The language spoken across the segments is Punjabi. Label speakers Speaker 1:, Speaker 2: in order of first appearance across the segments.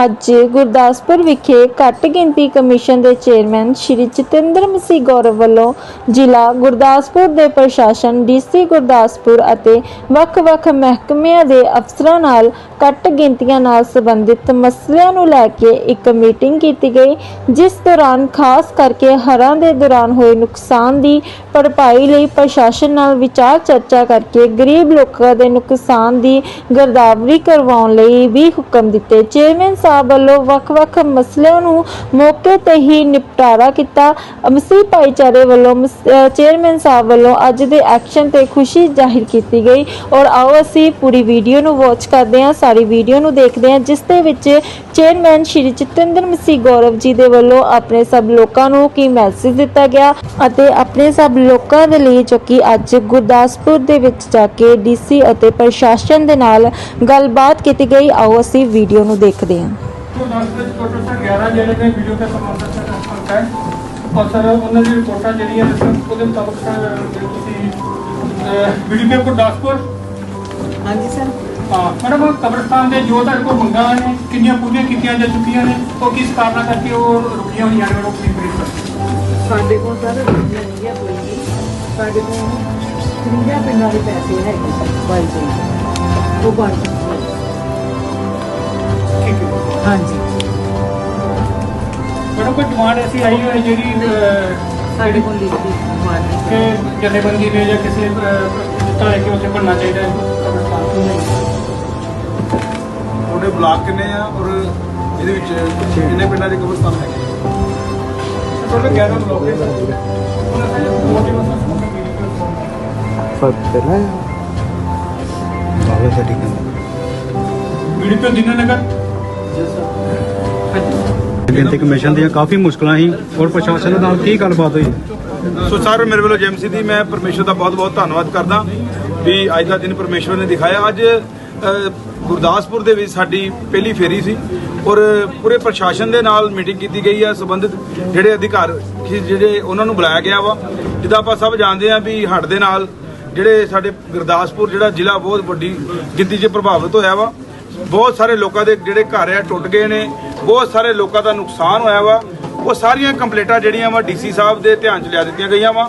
Speaker 1: ਅੱਜ ਗੁਰਦਾਸਪੁਰ ਵਿਖੇ ਘੱਟ ਗਿਣਤੀ ਕਮਿਸ਼ਨ ਦੇ ਚੇਅਰਮੈਨ ਸ਼੍ਰੀ ਜਤਿੰਦਰ ਮਸੀਹ ਗੌਰਵ ਵੱਲੋਂ ਜ਼ਿਲ੍ਹਾ ਗੁਰਦਾਸਪੁਰ ਦੇ ਪ੍ਰਸ਼ਾਸਨ ਡੀਸੀ ਗੁਰਦਾਸਪੁਰ ਅਤੇ ਵੱਖ-ਵੱਖ ਮਹਿਕਮਿਆਂ ਦੇ ਅਫਸਰਾਂ ਨਾਲ ਘੱਟ ਗਿਣਤੀਆਂ ਨਾਲ ਸੰਬੰਧਿਤ ਮਸਲਿਆਂ ਨੂੰ ਲੈ ਕੇ ਇੱਕ ਮੀਟਿੰਗ ਕੀਤੀ ਗਈ, ਜਿਸ ਦੌਰਾਨ ਖਾਸ ਕਰਕੇ ਹੜ੍ਹਾਂ ਦੇ ਦੌਰਾਨ ਹੋਏ ਨੁਕਸਾਨ ਦੀ ਭਰਪਾਈ ਲਈ ਪ੍ਰਸ਼ਾਸਨ ਨਾਲ ਵਿਚਾਰ ਚਰਚਾ ਕਰਕੇ ਗਰੀਬ ਲੋਕਾਂ ਦੇ ਨੁਕਸਾਨ ਦੀ ਗਰਦਾਵਰੀ ਕਰਵਾਉਣ ਲਈ ਵੀ ਹੁਕਮ ਦਿੱਤੇ। ਚੇਅਰਮੈਨ ਸਾਹਿਬ ਵੱਲੋਂ ਵੱਖ-ਵੱਖ ਮਸਲਿਆਂ ਨੂੰ ਮੌਕੇ ਤੇ ਹੀ ਨਿਪਟਾਰਾ ਕੀਤਾ। ਮਸੀਹ ਭਾਈਚਾਰੇ ਵੱਲੋਂ ਮਸ- ਚੇਅਰਮੈਨ ਸਾਹਿਬ ਵੱਲੋਂ ਅੱਜ ਦੇ ਐਕਸ਼ਨ ਤੇ ਖੁਸ਼ੀ ਜ਼ਾਹਿਰ ਕੀਤੀ ਗਈ। ਔਰ ਆਓ ਅਸੀਂ ਪੂਰੀ ਵੀਡੀਓ ਨੂੰ ਵਾਚ ਕਰਦੇ ਹਾਂ। ਸਾਰੀ ਵੀਡੀਓ ਨੂੰ ਦੇਖਦੇ ਹਾਂ, ਜਿਸ ਦੇ ਵਿੱਚ ਚੇਅਰਮੈਨ ਸ਼੍ਰੀ ਚਿਤਿੰਦਰ ਮਸੀ ਗੌਰਵ ਜੀ ਦੇ ਵੱਲੋਂ ਆਪਣੇ ਸਭ ਲੋਕਾਂ ਨੂੰ ਕੀ ਮੈਸੇਜ ਦਿੱਤਾ ਗਿਆ ਅਤੇ ਆਪਣੇ ਸਭ ਲੋਕਾਂ ਦੇ ਲਈ ਜੋ ਕਿ ਅੱਜ ਗੁਰਦਾਸਪੁਰ ਦੇ ਵਿੱਚ ਜਾ ਕੇ ਡੀਸੀ ਅਤੇ ਪ੍ਰਸ਼ਾਸਨ ਦੇ ਨਾਲ ਗੱਲਬਾਤ ਕੀਤੀ ਗਈ, ਆਓ ਅਸੀਂ ਵੀਡੀਓ ਨੂੰ ਦੇਖਦੇ ਹਾਂ।
Speaker 2: ਗੁਰਦਾਸਪੁਰ ਦੇ ਸਰ ਵੀਡੀਓ ਤੇ ਸੰਬੰਧਿਤ ਸਰ
Speaker 3: ਹਾਂਜੀ, ਸਰ।
Speaker 2: ਮੈਡਮ ਕਬਰਸਤਾਨ ਦੇ ਜੋ ਤੁਹਾਡੇ ਕੋਲ ਮੰਗਾਂ ਨੇ ਕਿੰਨੀਆਂ ਪੂਰੀਆਂ ਕੀਤੀਆਂ ਜਾ ਚੁੱਕੀਆਂ ਨੇ ਉਹ ਕਿਸ ਕਾਰਨ ਕਰਕੇ ਉਹ ਰੁਕੀਆਂ ਹੋਈਆਂ ਨੇ ਪਲੀਜ਼ ਬਰੀਫ ਕਰੋ
Speaker 3: ਸਾਡੇ ਕੋਲ ਸਰ ਨਹੀਂ ਹੈ ਕੋਈ ਸਾਡੇ ਕੋਲ 50 ਪਿੰਡਾਂ ਦੇ ਪੈਸੇ ਹੈਗੇ ਸਰ ਬਾਈ ਜੀ। ਉਹ ਬਣ ਚੁੱਕੇ
Speaker 2: ਠੀਕ ਹੈ।
Speaker 3: ਹਾਂਜੀ।
Speaker 2: ਮੈਡਮ ਕੋਈ ਡਿਮਾਂਡ ਐਸੀ ਆਈ ਹੋਈ ਜਿਹੜੀ
Speaker 3: ਸਾਡੇ ਕੋਲ ਲਿਖੀ ਮਾਰਨੀ
Speaker 2: ਕਿ ਜਥੇਬੰਦੀ ਨੇ ਜਾਂ ਕਿਸੇ ਦਿੱਤਾ ਹੈ ਕਿ ਉੱਥੇ ਬਣਨਾ ਚਾਹੀਦਾ ਹੈ? ਕਬਰਸਤਾਨ
Speaker 4: ਤੁਹਾਡੇ ਬਲਾਕ ਕਿੰਨੇ ਆ ਔਰ ਇਹਦੇ ਵਿੱਚ ਕਿੰਨੇ ਪਿੰਡਾਂ ਦੇ ਕਬਰਸਤਾਨ ਹੈਗੇ?
Speaker 2: ਟੋਟਲ 11 ਬਲਾਕ ਹੈ ਸਰ ਉਹਨਾਂ ਦੇ ਮੋਟੀਵੇਸ਼ਨ ਸੁਣਨ
Speaker 5: ਫ਼ਰਕ ਪਹਿਲਾਂ ਬਾਬਾ ਸਾਡੀ ਕਹਿੰਦਾ
Speaker 2: ਵੀਡੀਓ ਦਿਨਾਂ ਨਗਰ?
Speaker 5: ਗਿਣਤੀ ਕਮਿਸ਼ਨ ਦੀਆਂ ਕਾਫੀ ਮੁਸ਼ਕਲਾਂ ਸੀ। ਔਰ ਪ੍ਰਸ਼ਾਸਨ ਨਾਲ ਕੀ ਗੱਲਬਾਤ ਹੋਈ?
Speaker 4: ਸੋ ਸਰ ਮੇਰੇ ਵੱਲੋਂ ਜੈਮਸੀ ਦੀ ਮੈਂ ਪਰਮੇਸ਼ਵਰ ਦਾ ਬਹੁਤ ਬਹੁਤ ਧੰਨਵਾਦ ਕਰਦਾ ਵੀ ਅੱਜ ਦਾ ਦਿਨ ਪਰਮੇਸ਼ਵਰ ਨੇ ਦਿਖਾਇਆ। ਅੱਜ ਗੁਰਦਾਸਪੁਰ ਦੇ ਵਿੱਚ ਸਾਡੀ ਪਹਿਲੀ ਫੇਰੀ ਸੀ ਔਰ ਪੂਰੇ ਪ੍ਰਸ਼ਾਸਨ ਦੇ ਨਾਲ ਮੀਟਿੰਗ ਕੀਤੀ ਗਈ ਹੈ ਸੰਬੰਧਿਤ ਜਿਹੜੇ ਅਧਿਕਾਰ ਜਿਹੜੇ ਉਹਨਾਂ ਨੂੰ ਬੁਲਾਇਆ ਗਿਆ ਵਾ, ਜਿੱਦਾਂ ਆਪਾਂ ਸਭ ਜਾਣਦੇ ਹਾਂ ਵੀ ਹੜ੍ਹ ਦੇ ਨਾਲ ਜਿਹੜੇ ਸਾਡੇ ਗੁਰਦਾਸਪੁਰ ਜਿਹੜਾ ਜ਼ਿਲ੍ਹਾ ਬਹੁਤ ਵੱਡੀ ਗਿਣਤੀ 'ਚ ਪ੍ਰਭਾਵਿਤ ਹੋਇਆ ਵਾ। ਬਹੁਤ ਸਾਰੇ ਲੋਕਾਂ ਦੇ ਜਿਹੜੇ ਘਰ ਆ ਟੁੱਟ ਗਏ ਨੇ, ਬਹੁਤ ਸਾਰੇ ਲੋਕਾਂ ਦਾ ਨੁਕਸਾਨ ਹੋਇਆ ਵਾ। ਉਹ ਸਾਰੀਆਂ ਕੰਪਲੇਂਟਾਂ ਜਿਹੜੀਆਂ ਵਾ ਡੀਸੀ ਸਾਹਿਬ ਦੇ ਧਿਆਨ 'ਚ ਲਿਆ ਦਿੱਤੀਆਂ ਗਈਆਂ ਵਾ।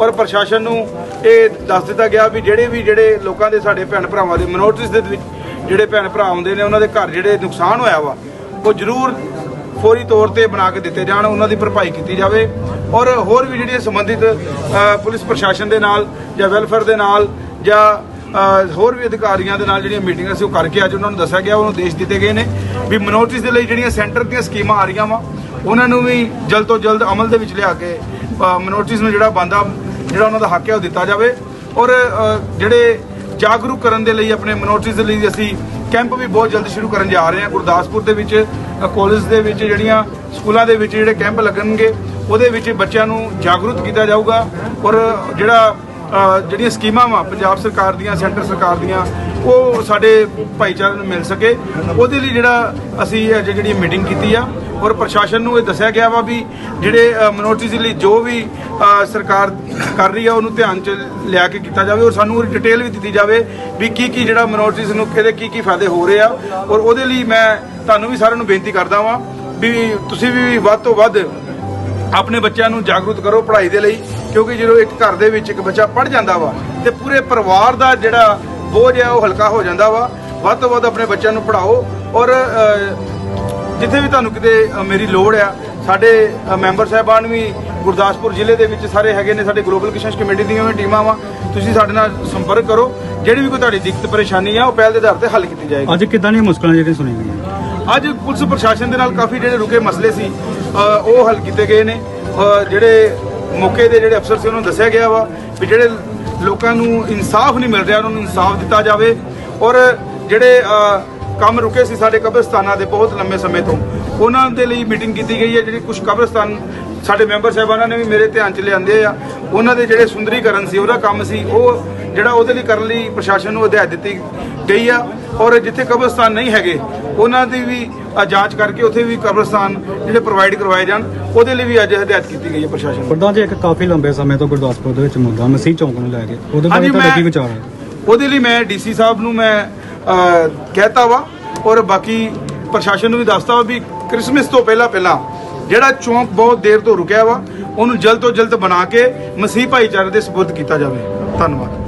Speaker 4: ਔਰ ਪ੍ਰਸ਼ਾਸਨ ਨੂੰ ਇਹ ਦੱਸ ਦਿੱਤਾ ਗਿਆ ਵੀ ਜਿਹੜੇ ਵੀ ਜਿਹੜੇ ਲੋਕਾਂ ਦੇ ਸਾਡੇ ਭੈਣ ਭਰਾਵਾਂ ਦੇ ਮਨੋਰਟਿਸ ਦੇ ਵਿੱਚ ਜਿਹੜੇ ਭੈਣ ਭਰਾ ਆਉਂਦੇ ਨੇ, ਉਹਨਾਂ ਦੇ ਘਰ ਜਿਹੜੇ ਨੁਕਸਾਨ ਹੋਇਆ ਵਾ, ਉਹ ਜ਼ਰੂਰ ਫੌਰੀ ਤੌਰ ਤੇ ਬਣਾ ਕੇ ਦਿੱਤੇ ਜਾਣ, ਉਹਨਾਂ ਦੀ ਭਰਪਾਈ ਕੀਤੀ ਜਾਵੇ। ਔਰ ਹੋਰ ਵੀ ਜਿਹੜੀਆਂ ਸੰਬੰਧਿਤ ਪੁਲਿਸ ਪ੍ਰਸ਼ਾਸਨ ਦੇ ਨਾਲ ਜਾਂ ਵੈਲਫੇਅਰ ਦੇ ਨਾਲ ਜਾਂ ਹੋਰ ਵੀ ਅਧਿਕਾਰੀਆਂ ਦੇ ਨਾਲ ਜਿਹੜੀਆਂ ਮੀਟਿੰਗਾਂ ਸੀ, ਉਹ ਕਰਕੇ ਅੱਜ ਉਹਨਾਂ ਨੂੰ ਦੱਸਿਆ ਗਿਆ, ਉਹਨੂੰ ਦੇਸ਼ ਦਿੱਤੇ ਗਏ ਨੇ। ਵੀ ਮਨੋਰਟਿਸ ਦੇ ਲਈ ਜਿਹੜੀਆਂ ਸੈਂਟਰ ਦੀਆਂ ਸਕੀਮਾਂ ਆ ਰਹੀਆਂ ਵਾ, ਉਹਨਾਂ ਨੂੰ ਵੀ ਜਲਦ ਤੋਂ ਜਲਦ ਅਮਲ ਦੇ ਵਿੱਚ ਲਿਆ ਕੇ ਮਨੋਰਟਿਸ ਨੂੰ ਜਿਹੜਾ ਬੰਦਾ, ਜਿਹੜਾ ਉਹਨਾਂ ਦਾ ਹੱਕ ਹੈ ਉਹ ਦਿੱਤਾ ਜਾਵੇ। ਔਰ ਜਿਹੜੇ ਜਾਗਰੂਕ ਕਰਨ ਦੇ ਲਈ ਆਪਣੇ ਮਨੋਰਟਿਸ ਦੇ ਲਈ ਅਸੀਂ ਕੈਂਪ ਵੀ ਬਹੁਤ ਜਲਦ ਸ਼ੁਰੂ ਕਰਨ ਜਾ ਰਹੇ ਹਾਂ। ਗੁਰਦਾਸਪੁਰ ਦੇ ਵਿੱਚ ਕਾਲਜ ਦੇ ਵਿੱਚ ਜਿਹੜੀਆਂ ਸਕੂਲਾਂ ਦੇ ਵਿੱਚ ਜਿਹੜੇ ਕੈਂਪ ਲੱਗਣਗੇ, ਉਹਦੇ ਵਿੱਚ ਬੱਚਿਆਂ ਨੂੰ ਜਾਗਰੂਕ ਕੀਤਾ ਜਾਊਗਾ। ਔਰ, ਜਿਹੜਾ ਜਿਹੜੀਆਂ ਸਕੀਮਾਂ ਵਾ, ਪੰਜਾਬ ਸਰਕਾਰ ਦੀਆਂ, ਸੈਂਟਰ ਸਰਕਾਰ ਦੀਆਂ, ਉਹ ਸਾਡੇ ਭਾਈਚਾਰੇ ਨੂੰ ਮਿਲ ਸਕੇ। ਉਹਦੇ ਲਈ ਜਿਹੜਾ ਅਸੀਂ ਅੱਜ ਜਿਹੜੀ ਮੀਟਿੰਗ ਕੀਤੀ ਆ, ਔਰ ਪ੍ਰਸ਼ਾਸਨ ਨੂੰ ਇਹ ਦੱਸਿਆ ਗਿਆ ਵਾ ਵੀ ਜਿਹੜੇ ਮਨੋਰਟੀਜ਼ ਲਈ ਜੋ ਵੀ ਸਰਕਾਰ ਕਰ ਰਹੀ ਆ, ਉਹਨੂੰ ਧਿਆਨ ਚ ਲਿਆ ਕੇ ਕੀਤਾ ਜਾਵੇ ਔਰ ਸਾਨੂੰ ਉਹਦੀ ਡਿਟੇਲ ਵੀ ਦਿੱਤੀ ਜਾਵੇ ਵੀ ਕੀ ਕੀ ਜਿਹੜਾ ਮਨੋਰਟੀਜ਼ ਨੂੰ ਕਿਹਦੇ ਕੀ ਕੀ ਫਾਇਦੇ ਹੋ ਰਹੇ ਆ। ਔਰ ਉਹਦੇ ਲਈ ਮੈਂ ਤੁਹਾਨੂੰ ਵੀ ਸਾਰਿਆਂ ਨੂੰ ਬੇਨਤੀ ਕਰਦਾ ਵਾਂ ਵੀ ਤੁਸੀਂ ਵੀ ਵੱਧ ਤੋਂ ਵੱਧ ਆਪਣੇ ਬੱਚਿਆਂ ਨੂੰ ਜਾਗਰੂਕ ਕਰੋ ਪੜ੍ਹਾਈ ਦੇ ਲਈ। ਕਿਉਂਕਿ ਜਦੋਂ ਇੱਕ ਘਰ ਦੇ ਵਿੱਚ ਇੱਕ ਬੱਚਾ ਪੜ੍ਹ ਜਾਂਦਾ ਵਾ ਤੇ ਪੂਰੇ ਪਰਿਵਾਰ ਦਾ ਜਿਹੜਾ ਬੋਝ ਹੈ ਉਹ ਹਲਕਾ ਹੋ ਜਾਂਦਾ ਵਾ ਵੱਧ ਤੋਂ ਵੱਧ ਆਪਣੇ ਬੱਚਿਆਂ ਨੂੰ ਪੜ੍ਹਾਓ ਔਰ ਜਿੱਥੇ ਵੀ ਤੁਹਾਨੂੰ ਕਿਤੇ ਮੇਰੀ ਲੋੜ ਆ ਸਾਡੇ ਮੈਂਬਰ ਸਾਹਿਬਾਨ ਵੀ ਗੁਰਦਾਸਪੁਰ ਜ਼ਿਲ੍ਹੇ ਦੇ ਵਿੱਚ ਸਾਰੇ ਹੈਗੇ ਨੇ ਸਾਡੇ ਗਲੋਬਲ ਕਿਸ਼ਨ ਕਮੇਟੀ ਦੀਆਂ ਵੀ ਟੀਮਾਂ ਵਾ ਤੁਸੀਂ ਸਾਡੇ ਨਾਲ ਸੰਪਰਕ ਕਰੋ ਜਿਹੜੀ ਵੀ ਕੋਈ ਤੁਹਾਡੀ ਦਿੱਕਤ ਪਰੇਸ਼ਾਨੀ ਆ ਉਹ ਪਹਿਲ ਦੇ ਆਧਾਰ ਤੇ ਹੱਲ ਕੀਤੀ ਜਾਏਗੀ।
Speaker 5: ਅੱਜ ਕਿੱਦਾਂ ਦੀਆਂ ਮੁਸ਼ਕਲਾਂ ਜਿਹੜੀਆਂ ਸੁਣੀਆਂ ਗਈਆਂ?
Speaker 4: ਅੱਜ ਪੁਲਿਸ ਪ੍ਰਸ਼ਾਸਨ ਦੇ ਨਾਲ ਕਾਫੀ ਜਿਹੜੇ ਰੁਕੇ ਮਸਲੇ ਸੀ ਉਹ ਹੱਲ ਕੀਤੇ ਗਏ ਨੇ ਜਿਹੜੇ ਮੌਕੇ ਦੇ ਜਿਹੜੇ ਅਫਸਰ ਸੀ, ਉਹਨਾਂ ਨੂੰ ਦੱਸਿਆ ਗਿਆ ਵਾ ਵੀ ਜਿਹੜੇ ਲੋਕਾਂ ਨੂੰ ਇਨਸਾਫ ਨਹੀਂ ਮਿਲ ਰਿਹਾ, ਉਹਨਾਂ ਨੂੰ ਇਨਸਾਫ ਦਿੱਤਾ ਜਾਵੇ। ਔਰ ਜਿਹੜੇ ਕੰਮ ਰੁਕੇ ਸੀ ਸਾਡੇ ਕਬਰਸਤਾਨਾਂ ਦੇ ਬਹੁਤ ਲੰਮੇ ਸਮੇਂ ਤੋਂ, ਉਹਨਾਂ ਦੇ ਲਈ ਮੀਟਿੰਗ ਕੀਤੀ ਗਈ ਹੈ, ਜਿਹੜੀ ਕੁਝ ਕਬਰਸਤਾਨ ਸਾਡੇ ਮੈਂਬਰ ਸਾਹਿਬਾਨਾਂ ਨੇ ਵੀ ਮੇਰੇ ਧਿਆਨ 'ਚ ਲਿਆਂਦੇ ਆ। ਉਹਨਾਂ ਦੇ ਜਿਹੜੇ ਸੁੰਦਰੀਕਰਨ ਸੀ, ਉਹਦਾ ਕੰਮ ਸੀ, ਉਹ ਜਿਹੜਾ ਉਹਦੇ ਲਈ ਕਰਨ ਲਈ ਪ੍ਰਸ਼ਾਸਨ ਨੂੰ ਹਦਾਇਤ ਦਿੱਤੀ ਗਈ ਆ। ਔਰ ਜਿੱਥੇ ਕਬਰਸਤਾਨ ਨਹੀਂ ਹੈਗੇ ਉਹਨਾਂ ਦੀ ਵੀ ਜਾਂਚ ਕਰਕੇ ਉੱਥੇ ਵੀ ਕਬਰਸਤਾਨ ਜਿਹੜੇ ਪ੍ਰੋਵਾਈਡ ਕਰਵਾਏ ਜਾਣ ਉਹਦੇ ਲਈ ਵੀ ਅੱਜ ਹਦਾਇਤ ਕੀਤੀ ਗਈ ਹੈ ਪ੍ਰਸ਼ਾਸਨ ਨੂੰ।
Speaker 5: ਪ੍ਰਧਾਨ ਜੀ ਇੱਕ ਕਾਫੀ ਲੰਬੇ ਸਮੇਂ ਤੋਂ ਗੁਰਦਾਸਪੁਰ ਦੇ ਵਿੱਚ ਮੁੱਦਾ ਮਸੀਹ ਚੌਂਕ ਨੂੰ ਲੈ ਕੇ ਉਹਦੇ ਬਾਰੇ ਤੁਹਾਡਾ ਕੀ ਵਿਚਾਰ ਹੈ?
Speaker 4: ਉਹਦੇ ਲਈ ਮੈਂ ਡੀਸੀ ਸਾਹਿਬ ਨੂੰ ਮੈਂ ਕਹਿਤਾ ਵਾ ਔਰ ਬਾਕੀ ਪ੍ਰਸ਼ਾਸਨ ਨੂੰ ਵੀ ਦੱਸਤਾ ਵਾ ਵੀ ਕ੍ਰਿਸਮਸ ਤੋਂ ਪਹਿਲਾਂ ਪਹਿਲਾਂ ਜਿਹੜਾ ਚੌਂਕ ਬਹੁਤ ਦੇਰ ਤੋਂ ਰੁਕਿਆ ਵਾ ਉਹਨੂੰ ਜਲਦ ਤੋਂ ਜਲਦ ਬਣਾ ਕੇ ਮਸੀਹ ਭਾਈਚਾਰੇ ਦੇ ਸਪੁਰਦ ਕੀਤਾ ਜਾਵੇ। ਧੰਨਵਾਦ।